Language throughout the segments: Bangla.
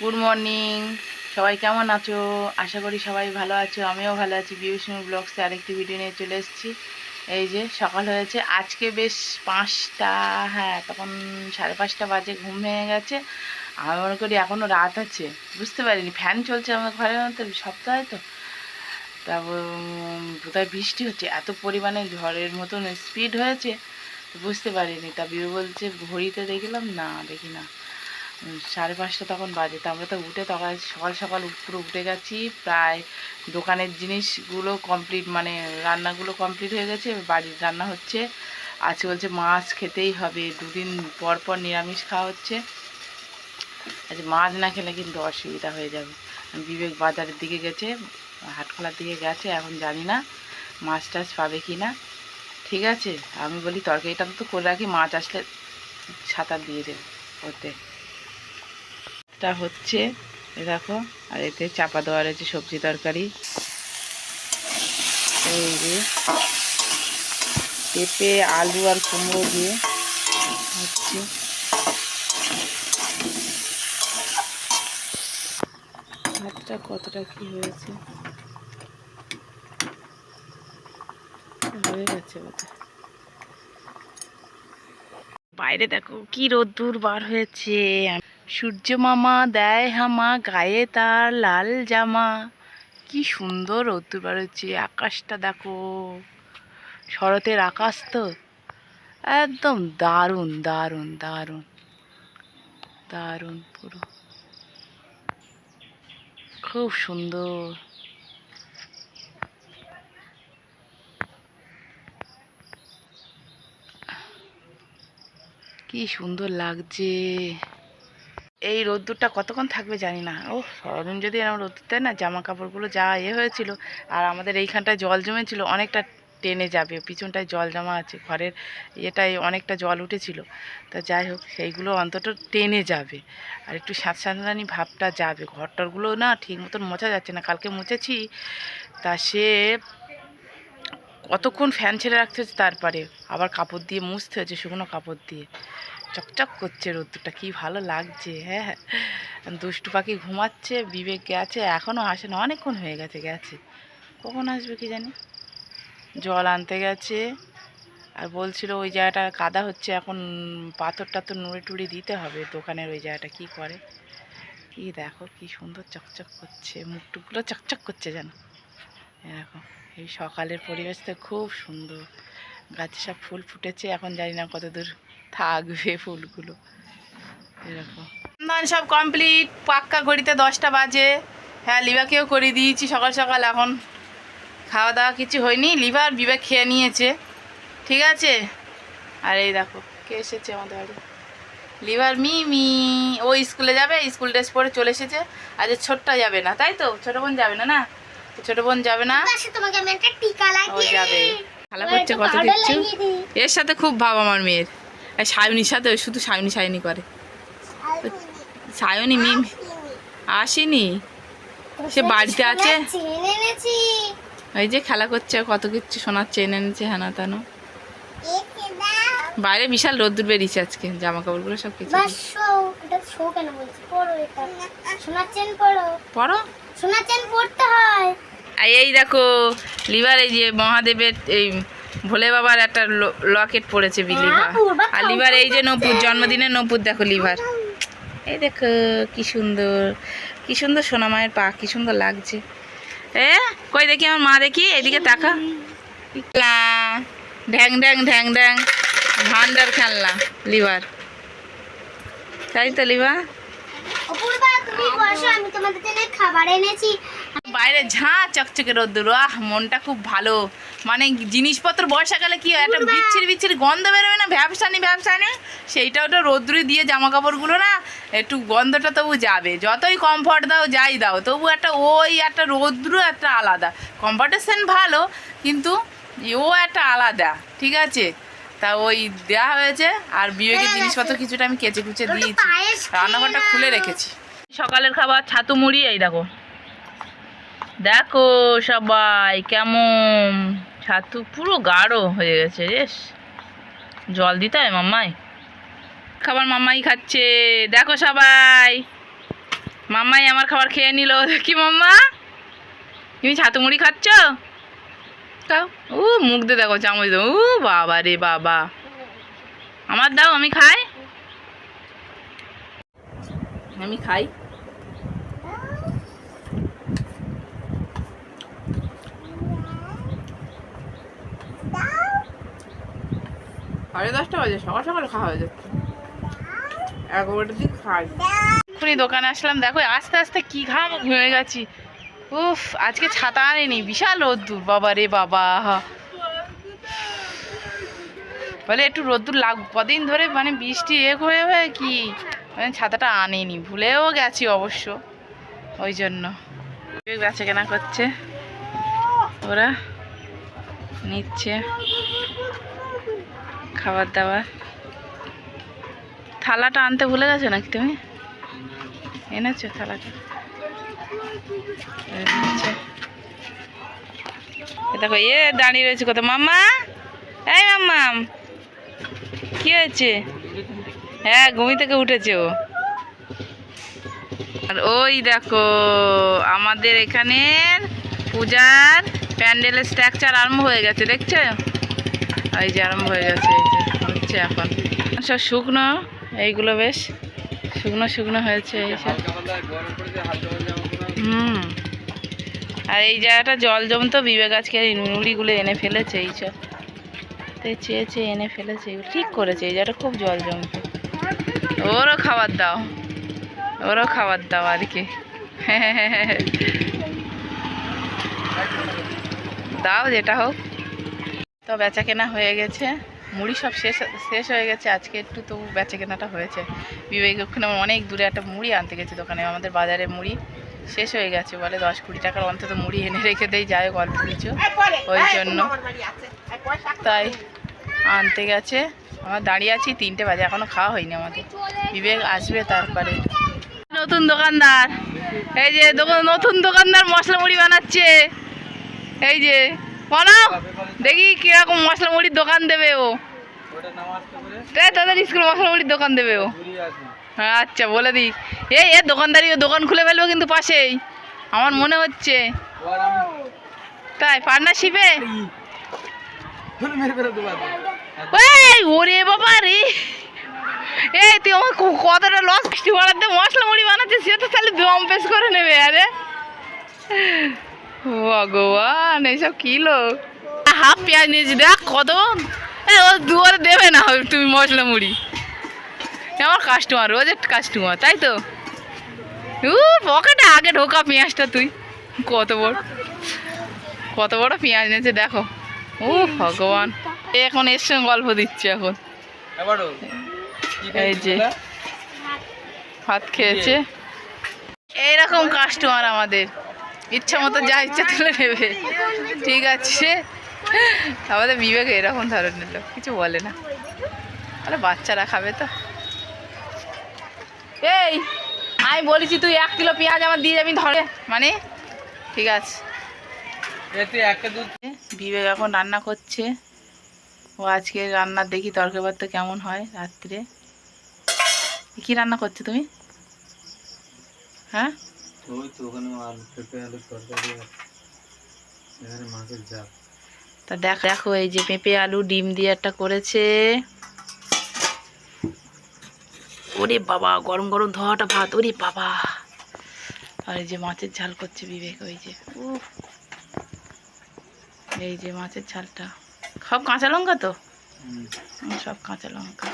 গুড মর্নিং সবাই কেমন আছো? আশা করি সবাই ভালো আছো, আমিও ভালো আছি। বিভীষণ ব্লগসে আরেকটি ভিডিও নিয়ে চলে এসেছি। এই যে সকাল হয়েছে, আজকে বেশ পাঁচটা হ্যাঁ তখন সাড়ে পাঁচটা বাজে, ঘুম ভেঙে গেছে। আমি মনে করি এখনও রাত আছে, বুঝতে পারিনি। ফ্যান চলছে আমার ঘরের মধ্যে, সপ্তাহে তো। তারপর বোধহয় বৃষ্টি হচ্ছে? এত পরিমাণে ঝড়ের মতন স্পিড হয়েছে, বুঝতে পারিনি। তা বিয়ে বলছে, ঘড়িতে দেখলাম? না, দেখি না। সাড়ে পাঁচটা তখন বাজে। তো আমরা তো উঠে তখন সকাল সকাল পুরো উঠে গেছি, প্রায় দোকানের জিনিসগুলো কমপ্লিট মানে রান্নাগুলো কমপ্লিট হয়ে গেছে বাড়ির রান্না হচ্ছে। আজকে বলছে মাছ খেতেই হবে, দুদিন পর পর নিরামিষ খাওয়া হচ্ছে। আচ্ছা মাছ না খেলে কিন্তু অসুবিধা হয়ে যাবে। বিবেক বাজারের দিকে গেছে, হাটখোলার দিকে গেছে, এখন জানি না মাছ টাছ পাবে কি না। ঠিক আছে, আমি বলি তরকারিটা তো করে রাখি, মাছ আসলে সাঁতার দিয়ে দেবো ওতে। এটা হচ্ছে এ দেখো, আর এতে চাপা দেওয়া রয়েছে সবজি তরকারি। এই পেঁপে, আলু আর কুমড়ো দিয়ে হচ্ছে। ভাতটা কতটা কি হয়েছে? হয়ে গেছে বাইরে দেখো, কি রোদ্দুর বার হয়েছে সূর্য মামা দেয় হামা, গায়ে তার লাল জামা। কি সুন্দর রোদ্দুর বার হচ্ছে, আকাশটা দেখো। শরতের আকাশ তো একদম দারুণ দারুণ দারুণ দারুণ পুরো। খুব সুন্দর। কি সুন্দর লাগছে। এই রোদ্দুরটা কতক্ষণ থাকবে জানি না। ও সারাদিন যদি এরকম রোদ্দুর দেয় না জামা কাপড়গুলো যা এ হয়েছিল, আর আমাদের এইখানটায় জল জমেছিল, অনেকটা টেনে যাবে, পিছনটায় জল জমা আছে, ঘরের ইয়েটায় অনেকটা জল উঠেছিল। তা যাই হোক, সেইগুলো অন্তত টেনে যাবে। আর একটু সাঁত সাঁতানি ভাবটা যাবে। ঘরটরগুলো না ঠিক মতন মোছা যাচ্ছে না, কালকে মুছেছি, তা সে কতক্ষণ ফ্যান ছেড়ে রাখতে হচ্ছে তারপরে? আবার কাপড় দিয়ে মুছতে হচ্ছে শুকনো কাপড় দিয়ে। চকচক করছে রোদ্দুরটা, কি ভালো লাগছে হ্যাঁ। দুষ্টু পাখি ঘুমাচ্ছে, বিবেক গেছে এখনও আসে না, অনেকক্ষণ হয়ে গেছে গেছে। কখন আসবে কি জানি? জল আনতে গেছে, আর বলছিল ওই জায়গাটা কাদা হচ্ছে, এখন পাথর টাথর নুড়ে টুড়ি দিতে হবে, দোকানের ওই জায়গাটা কি করে? কি দেখো কি সুন্দর চকচক করছে, মুখটুকগুলো চকচক করছে যেন। এরকম এই সকালের পরিবেশটা খুব সুন্দর। গাছে সব ফুল ফুটেছে, এখন জানি না কত দূর থাকবে ফুলগুলো। এরকম। ধান সব কমপ্লিট পাক্কা ঘড়িতে দশটা বাজে। হ্যাঁ লিভাকেও করে দিয়েছি সকাল সকাল এখন। খাওয়া দাওয়া কিছু হয়নি লিভার বিবেক খেয়ে নিয়েছে। ঠিক আছে? আর এই দেখো কে এসেছে আমাদের বাড়ি? লিভার মিমি ও স্কুলে যাবে স্কুল ড্রেস পরে চলে এসেছে। আজ ছোট্টা যাবে না তাই তো? ছোট বোন যাবে না না? তো ছোট বোন যাবে না? তোমাকে আমি একটা টিকা ও যাবে। দিই। খেলা করছে কত কিছু এর সাথে খুব ভাব আমার মেয়ের। সায়নির সাথে শুধু সায়নি সায়নি করে। সায়নি মিম আসেনি। সে বাড়িতে আছে? ওই যে খেলা করছে কত কিছু সোনার চেন এনেছে হেনা তেন। বাইরে বিশাল রোদ্দুর বেরিয়েছে আজকে জামা কাপড়গুলো সব কিছু সোনার চেন পড়তে হয়। আর এই দেখো লিভার এই যে মহাদেবের এই ভোলে বাবার একটা লকেট পড়েছে লিভার আর লিভার এই যে নপুর জন্মদিনের নপুর দেখো লিভার। এই দেখো কি সুন্দর কি সুন্দর সোনা মায়ের পা কি সুন্দর লাগছে। এ কই দেখি আমার মা দেখি এদিকে তাকা। ঢ্যাং ঢ্যাং ঢ্যাং ঢ্যাং ভান্ডার খেলনা লিভার। তাই তো লিভার? অপূর্বা তুমি বসো আমি তোমাদের জন্য খাবার এনেছি। বাইরে ঝাঁ চকচকে রোদ্দুর আহ মনটা খুব ভালো। মানে জিনিসপত্র বর্ষাকালে কি হয়, একটা বিচ্ছিরি বিচ্ছিরি গন্ধ বেরোবে না ব্যবসানি ব্যবসানি সেইটা ওটা রোদ্দুরে দিয়ে জামা কাপড়গুলো না একটু গন্ধটা তবু যাবে। যতই কমফর্ট দাও যাই দাও তবু একটা ওই একটা রোদ্রু একটা আলাদা। কমফর্টের সেন ভালো কিন্তু ও একটা আলাদা ঠিক আছে? তা ওই দেওয়া হয়েছে আর বিবেকের জিনিসপত্র কিছুটা আমি কেচে কুচে দিয়েছি। রান্নাঘরটা খুলে রেখেছি। সকালের খাবার ছাতু মুড়ি এই দেখো। দেখো সবাই কেমন। ছাতু পুরো গাঢ় হয়ে গেছে রেস জল দিতে হয় মাম্মাই? খাবার মাম্মাই খাচ্ছে। দেখো সবাই। মাম্মাই আমার খাবার খেয়ে নিল। কি মাম্মা? তুমি ছাতু মুড়ি খাচ্ছ? ও মুখ দিয়ে দেখো চামচ দাও ও বাবা রে বাবা। আমার দাও, আমি খাই। আমি খাই। সাড়ে দশটা বাজে, সকাল সকাল খাওয়া হয়ে যাচ্ছে। এগারোটার দিক খাই। এক্ষুনি দোকানে আসলাম, দেখো আস্তে আস্তে কি ঘাম ঘুমে গেছি। উফ, আজকে ছাতা আনেনি, বিশাল রোদ্দুর, বাবা রে বাবা। বলে একটু রোদ্দুর লাগ কদিন ধরে মানে বৃষ্টি এ হয়ে হয়ে কি মানে ছাতাটা আনেনি, ভুলেও গেছি অবশ্য, ওই জন্য। বেচা কেনা করছে? ওরা নিচ্ছে। খাবার দাবার। থালাটা আনতে ভুলে গেছো নাকি তুমি? এনেছো থালাটা? দেখো, এ দাঁড়িয়ে রয়েছে কত মাম্মা? এই মাম্মাম কি হয়েছে? হ্যাঁ ঘুমি থেকে উঠেছে ও। আর ওই দেখো, আমাদের এখানের পূজার প্যান্ডেলের স্ট্রাকচার আরম্ভ হয়ে গেছে, দেখছ? এই যে আরম্ভ হয়ে গেছে হচ্ছে এখন। সব শুকনো, এইগুলো বেশ। শুকনো শুকনো হয়েছে এইসব হুম। আর এই জায়গাটা জল জমতো, বিবেক আজকে নুড়িগুলো এনে ফেলেছে, এই সব চেয়ে চেয়ে এনে ফেলেছে, এগুলো ঠিক করেছে, এই জায়গাটা খুব জল জমতো। ওরও খাবার দাও, ওরও খাবার দাও আর কি। দাও, যেটা হোক। তো বেচা কেনা হয়ে গেছে। মুড়ি সব শেষ শেষ হয়ে গেছে। আজকে একটু তো বেচা কেনাটা হয়েছে। বিবেক ওখানে অনেক দূরে একটা মুড়ি আনতে গেছে দোকানে। আমাদের বাজারে মুড়ি শেষ হয়ে গেছে বলে দশ কুড়ি টাকার অন্তত মুড়ি এনে রেখে দেয় যায় গল্প কিছু ওই জন্য। তাই আনতে গেছে। আমার দাঁড়িয়ে আছি তিনটে বাজে। এখনও খাওয়া হয়নি আমাদের। বিবেক আসবে তারপরে। নতুন দোকানদার। এই যে দোকান নতুন দোকানদার মশলা মুড়ি বানাচ্ছে। এই যে বানাও দেখি কীরকম মশলা মুড়ির দোকান দেবে ও। তাদের স্কুল মশলা মুড়ির দোকান দেবে ও। আচ্ছা বলে দিই। এই এ দোকানদারি ও দোকান খুলে ফেলব কিন্তু পাশেই। আমার মনে হচ্ছে। তাই পার্টনারশিপে ওরে বাবা রে। এই, তুই আমার কতটা লস মিষ্টি বানাতে মশলা মুড়ি বানাচ্ছে সে তো তাহলে দম পেশ করে নেবে, আরে। ভগবান এইসব কি লোক? হাফ পেঁয়াজ নিয়েছি দেখ কত এ ও দুয়ারে দেবে না তুমি মশলা মুড়ি। আমার কাস্টমার রোজের কাস্টমার তাই তো? উ পকেটে আগে ঢোকা পেঁয়াজটা তুই। কত বড় কত বড় পেঁয়াজ নিয়েছে দেখো। ও ভগবান। এ এখন এর সঙ্গে গল্প দিচ্ছে এখন। এই যে ভাত খেয়েছে। এইরকম কাস্টমার আমাদের। ইচ্ছা মতো যা ইচ্ছা তুলে নেবে। ঠিক আছে। আমাদের বিবেক এরকম ধরনের লোক কিছু বলে না। আরে বাচ্চারা খাবে তো। এই আমি বলেছি তুই এক কিলো পেঁয়াজ আমার দিয়ে যাবি ধরে। মানে? ঠিক আছে। বিবেক এখন রান্না করছে। ও আজকে রান্নার দেখি তরকারি কেমন হয় রাত্রে। কি রান্না করছ তুমি? হ্যাঁ? ওই তো ওখানে আলু পেঁপে আলুর তরকারি এখানে মাছের ঝাল। তা দেখ দেখো এই যে পেঁপে আলু ডিম দিয়ে একটা করেছে। ওরে বাবা গরম গরম ধোয়াটা ভাত ওরে বাবা। আর এই যে মাছের ঝাল করছে বিবেক ওই যে। উফ। এই যে মাছের ঝালটা। সব কাঁচা লঙ্কা তো? সব কাঁচা লঙ্কা।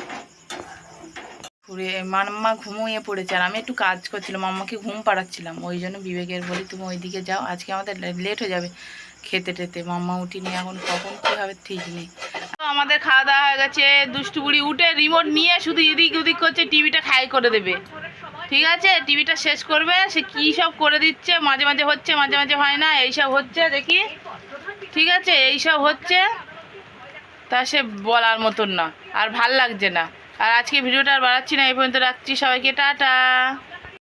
ঘুরে মাম্মা ঘুমিয়ে পড়েছে আর আমি একটু কাজ করছিলাম, মাম্মাকে ঘুম পাড়াচ্ছিলাম, ওই জন্য বিবেকের বলি তুমি ওইদিকে যাও, আজকে আমাদের লেট হয়ে যাবে খেতে টেতে, মাম্মা উঠিনি এখন কখন কী হবে ঠিক নেই। আমাদের খাওয়া দাওয়া হয়ে গেছে, দুষ্টু বুড়ি উঠে রিমোট নিয়ে শুধু এদিক ওদিক করছে, টিভিটা খাই করে দেবে। ঠিক আছে? টিভিটা শেষ করবে, সে কী সব করে দিচ্ছে, মাঝে মাঝে হচ্ছে, মাঝে মাঝে হয় না এইসব হচ্ছে, দেখি। ঠিক আছে? এইসব হচ্ছে, তা সে বলার মতন না, আর ভালো লাগছে না। আর আজকে ভিডিওটা আর বাড়াচ্ছি না এই পর্যন্ত রাখছি। সবাইকে টাটা।